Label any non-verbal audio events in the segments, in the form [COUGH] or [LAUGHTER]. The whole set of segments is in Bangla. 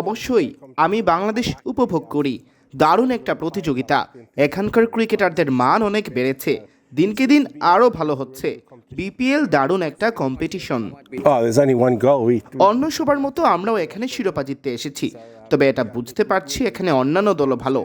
অবশ্যই আমি বাংলাদেশ উপভোগ করি। দারুণ একটা প্রতিযোগিতা। এখানকার ক্রিকেটারদের মান অনেক বেড়েছে। দিনকে দিন আরও ভালো হচ্ছে। বিপিএল দারুণ একটা কম্পিটিশন oh, অন্য সবার মতো আমরাও এখানে শিরোপা জিততে এসেছি। তবে এটা বুঝতে পারছি এখানে অন্যান্য দলও ভালো।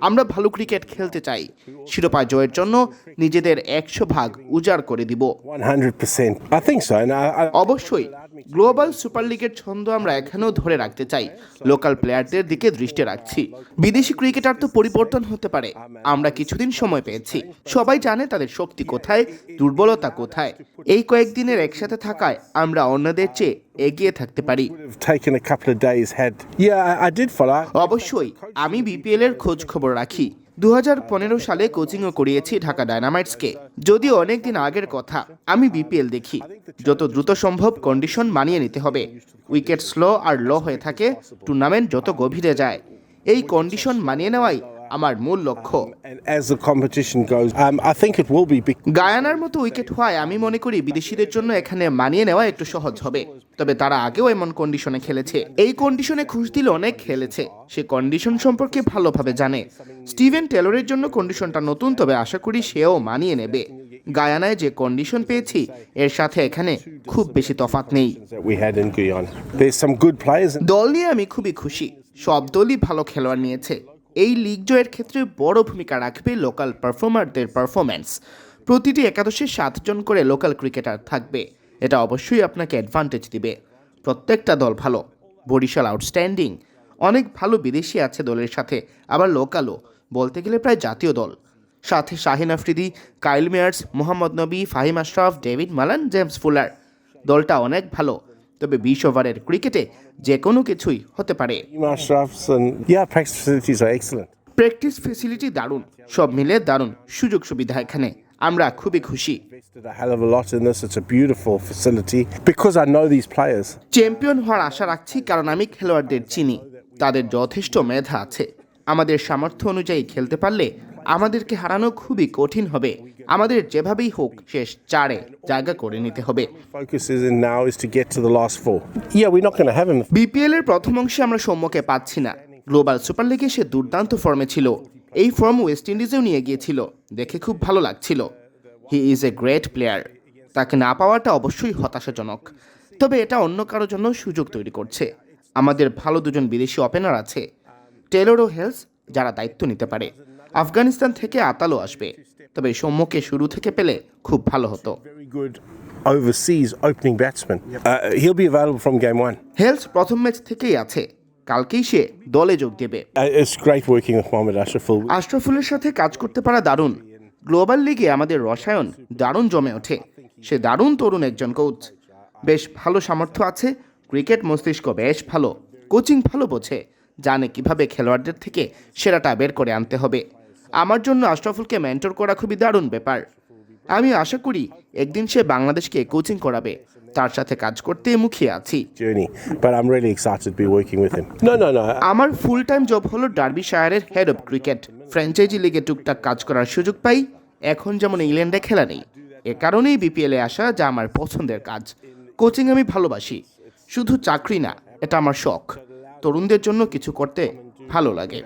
আমরা ভালো ক্রিকেট খেলতে চাই। শিরোপা জয়ের জন্য নিজেদের একশো ভাগ উজাড় করে দিব। 100%. I think so. And I, I, অবশ্যই গ্লোবাল সুপার লিগের ছন্দ আমরা এখানেও ধরে রাখতে চাই। লোকাল প্লেয়ারদের দিকে দৃষ্টি রাখছি। বিদেশি ক্রিকেটার তো পরিবর্তন হতে পারে। আমরা কিছুদিন সময় পেয়েছি। সবাই জানে তাদের শক্তি কোথায় দুর্বলতা কোথায়। এই কয়েকদিনের একসাথে থাকায় আমরা অন্যদের চেয়ে এগিয়ে থাকতে পারি. অবশ্যই আমি বিপিএল এর খোঁজ খবর রাখি। দু হাজার পনেরো সালে কোচিংও করিয়েছি ঢাকা ডায়নামাইটসকে। যদিও অনেক দিন আগের কথা, আমি বিপিএল দেখি। যত দ্রুত সম্ভব কন্ডিশন মানিয়ে নিতে হবে। উইকেট স্লো আর লো হয়ে থাকে, টুর্নামেন্ট যত গভীরে যায়, এই কন্ডিশন মানিয়ে নেওয়াই আমার মূল লক্ষ্য। Um, big. গায়ানার মতো উইকেট হওয়ায় আমি মনে করি বিদেশিদের জন্য এখানে মানিয়ে নেওয়া একটু সহজ হবে। তবে তারা আগেও এমন কন্ডিশনে খেলেছে। এই কন্ডিশনে খুশ দিলে অনেক খেলেছে। সে কন্ডিশন সম্পর্কে ভালোভাবে জানে। স্টিভেন টেলরের জন্য কন্ডিশনটা নতুন তবে আশা করি সেও মানিয়ে নেবে। গায়ানায় যে কন্ডিশন পেয়েছি এর সাথে এখানে খুব বেশি তফাৎ নেই। দল নিয়ে আমি খুবই খুশি। সব দলই ভালো খেলোয়াড় নিয়েছে। এই লিগ জয়ের ক্ষেত্রে বড় ভূমিকা রাখবে লোকাল পারফর্মারদের পারফরম্যান্স প্রতিটি একাদশে সাতজন করে লোকাল ক্রিকেটার থাকবে। এটা অবশ্যই আপনাকে অ্যাডভান্টেজ দিবে। প্রত্যেকটা দল ভালো, বরিশাল আউটস্ট্যান্ডিং অনেক ভালো বিদেশি আছে দলের সাথে, আবার লোকালও বলতে গেলে প্রায় জাতীয় দল। সাথে Shaheen Afridi, Kyle Mayers, Mohammad Nabi, Faheem Ashraf, David Malan, James Fuller. দলটা অনেক ভালো তবে বিশ ওভারের ক্রিকেটে যে কোনো কিছুই হতে পারে. প্র্যাকটিস ফেসিলিটি দারুণ। সব মিলে দারুণ সুযোগ সুবিধা এখানে। আমরা খুবই খুশি. চ্যাম্পিয়ন হওয়ার আশা রাখছি কারণ আমি খেলোয়াড়দের চিনি। তাদের যথেষ্ট মেধা আছে। আমাদের সামর্থ্য অনুযায়ী খেলতে পারলে আমাদেরকে হারানো খুবই কঠিন হবে। আমাদের যেভাবেই হোক শেষ চারে জায়গা করে নিতে হবে. বিপিএল এর প্রথম অংশে আমরা সৌম্যকে পাচ্ছি না। গ্লোবাল সুপার লিগে সে দুর্দান্ত ফর্মে ছিল। এই ফর্ম ওয়েস্ট ইন্ডিজেও নিয়ে গিয়েছিল। দেখে খুব ভালো লাগছিল। He is a great player তাকে না পাওয়াটা অবশ্যই হতাশাজনক। তবে এটা অন্য কারোর জন্য সুযোগ তৈরি করছে। আমাদের ভালো দুজন বিদেশি ওপেনার আছে। টেলর ও হেলস যারা দায়িত্ব নিতে পারে। আফগানিস্তান থেকে আতালো আসবে। তবে সৌম্যকে শুরু থেকে পেলে খুব ভালো হতো। Overseas opening batsman. Uh, he'll be available from game one. Hales প্রথম ম্যাচ থেকেই আছে। কালকেই সে দলে যোগ দেবে। Uh, it's great working with Mohammad Ashraful. আশরাফুলের সাথে কাজ করতে পারা দারুণ। গ্লোবাল লিগে আমাদের রসায়ন দারুণ জমে ওঠে। সে দারুণ তরুণ একজন কোচ বেশ ভালো সামর্থ্য আছে। ক্রিকেট মস্তিষ্ক বেশ ভালো। কোচিং ভালো বোঝে। জানে কীভাবে খেলোয়াড়দের থেকে সেরাটা বের করে আনতে হবে। আমার জন্য আশরাফুলকে মেন্টর করা খুবই দারুণ ব্যাপার। আমি আশা করি একদিন সে বাংলাদেশকে কোচিং করাবে। তার সাথে কাজ করতে মুখিয়ে আছি. আমার ফুল টাইম জব হলো ডার্বি শায়ারের হেড অফ ক্রিকেট ফ্র্যাঞ্চাইজি লিগে টুকটাক কাজ করার সুযোগ পাই। এখন যেমন ইংল্যান্ডে খেলা নেই। এ কারণেই বিপিএলে আসা যা আমার পছন্দের কাজ। কোচিং আমি ভালোবাসি। শুধু চাকরি না এটা আমার শখ। তরুণদের জন্য কিছু করতে ভালো লাগে.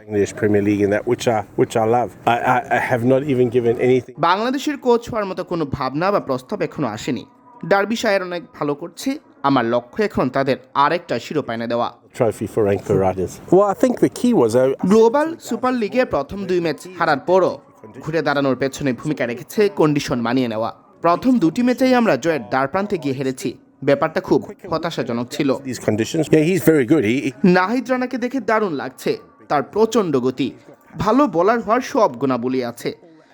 বাংলাদেশের কোচ হওয়ার মতো কোনো ভাবনা বা প্রস্তাব এখনও আসেনি। ডার্বি শায়ার অনেক ভালো করছে। আমার লক্ষ্য এখন তাদের আরেকটা শিরোপা এনে দেওয়া। গ্লোবাল সুপার লিগে প্রথম দুই ম্যাচ হারার পরও ঘুরে দাঁড়ানোর পেছনে ভূমিকা রেখেছে কন্ডিশন মানিয়ে নেওয়া। প্রথম দুটি ম্যাচেই আমরা জয়ের দ্বার প্রান্তে গিয়ে হেরেছি। ব্যাপারটা খুব হতাশাজনক ছিল। নাহিদ রানাকে দেখে দারুণ লাগছে। তার প্রচণ্ড গতি। ভালো বলার হওয়ার সব গুণাবলী আছে।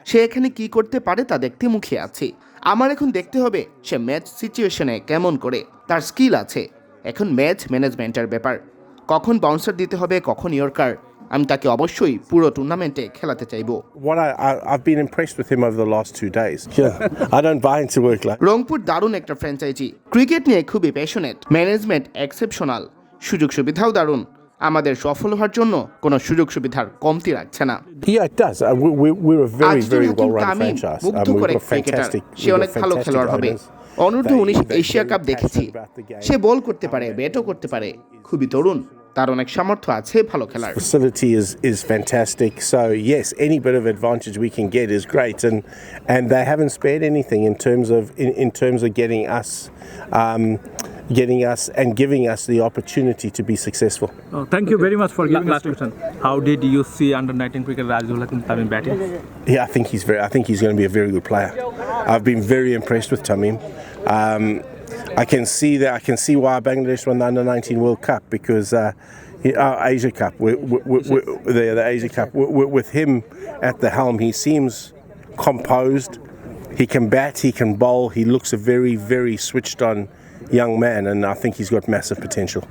সে এখানে কি করতে পারে তা দেখতে মুখে আছে। আমার এখন দেখতে হবে সে ম্যাচ সিচুয়েশনে কেমন করে তার স্কিল আছে। এখন ম্যাচ ম্যানেজমেন্টের ব্যাপার। কখন বাউন্সার দিতে হবে কখন ইয়র্কার আমি তাকে অবশ্যই পুরো টুর্নামেন্টে খেলাতে চাইব। What I, I I've been impressed with him over the last two days. Yeah, [LAUGHS] I don't buy into work like. Rangpur দারুণ একটা ফ্র্যাঞ্চাইজি ক্রিকেট নিয়ে খুবই প্যাশনেট ম্যানেজমেন্ট এক্সেপশনাল সুযোগ সুবিধাও দারুণ। আমাদের সফল হওয়ার জন্য কোনো সুযোগ সুবিধার কমতি রাখছে না. Uh. মুগ্ধ করে ক্রিকেটার সে অনেক ভালো খেলোয়াড় হবে. অনূর্ধ্ব উনিশ এশিয়া কাপ দেখেছি. সে বল করতে পারে ব্যাটও করতে পারে খুবই তরুণ তার অনেক সামর্থ্য আছে ভালো খেলার is fantastic. So yes, any bit of advantage we can get is great, and and they haven't spared anything in terms of in, in terms of getting us. Um, getting us and giving us the opportunity to be successful. Oh, thank you very much for giving last question. How did you see under 19 cricket Rajul Hakim Tamim batting? Yeah, I think he's very. I think he's going to be a very good player. I've been very impressed with Tamim. Um, I can see that. I can see why Bangladesh won the Under 19 World Cup because uh, uh, Asia Cup, we, we, we, we, the, the Asia Cup. Wi- wi- With him at the helm, he seems composed. He can bat. He can bowl. He looks a very, very switched on young man, and I think he's got massive potential.